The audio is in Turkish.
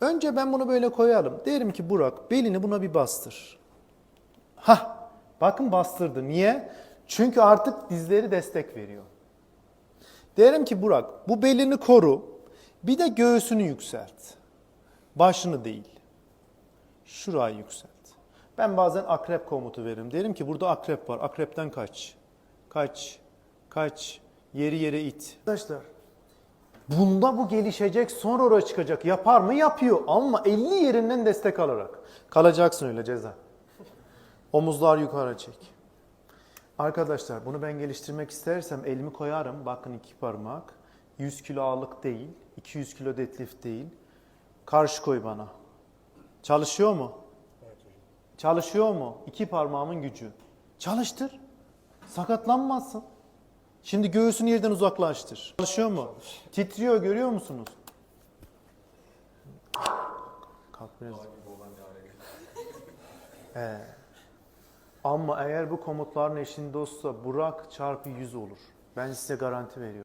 Önce ben bunu böyle koyalım. Derim ki Burak belini buna bir bastır. Hah bakın bastırdı. Niye? Çünkü artık dizleri destek veriyor. Derim ki Burak bu belini koru. Bir de göğsünü yükselt. Başını değil. Şurayı yükselt. Ben bazen akrep komutu veririm. Derim ki burada akrep var. Akrepten kaç. Kaç. Kaç. Yeri yere it. Arkadaşlar Bunda bu gelişecek, sonra oraya çıkacak. Yapar mı? Yapıyor. Ama 50 yerinden destek alarak. Kalacaksın öyle ceza. Omuzlar yukarı çek. Arkadaşlar bunu ben geliştirmek istersem elimi koyarım. Bakın iki parmak. 100 kilo ağırlık değil. 200 kilo deadlift değil. Karşı koy bana. Çalışıyor mu? Çalışıyor mu? İki parmağımın gücü. Çalıştır. Sakatlanmazsın. Şimdi göğsünü yerden uzaklaştır. Çalışıyor mu? Titriyor görüyor musunuz? Kalk biraz. Ee, ama eğer bu komutların eşinde olsa Burak çarpı 100 olur. Ben size garanti veriyorum.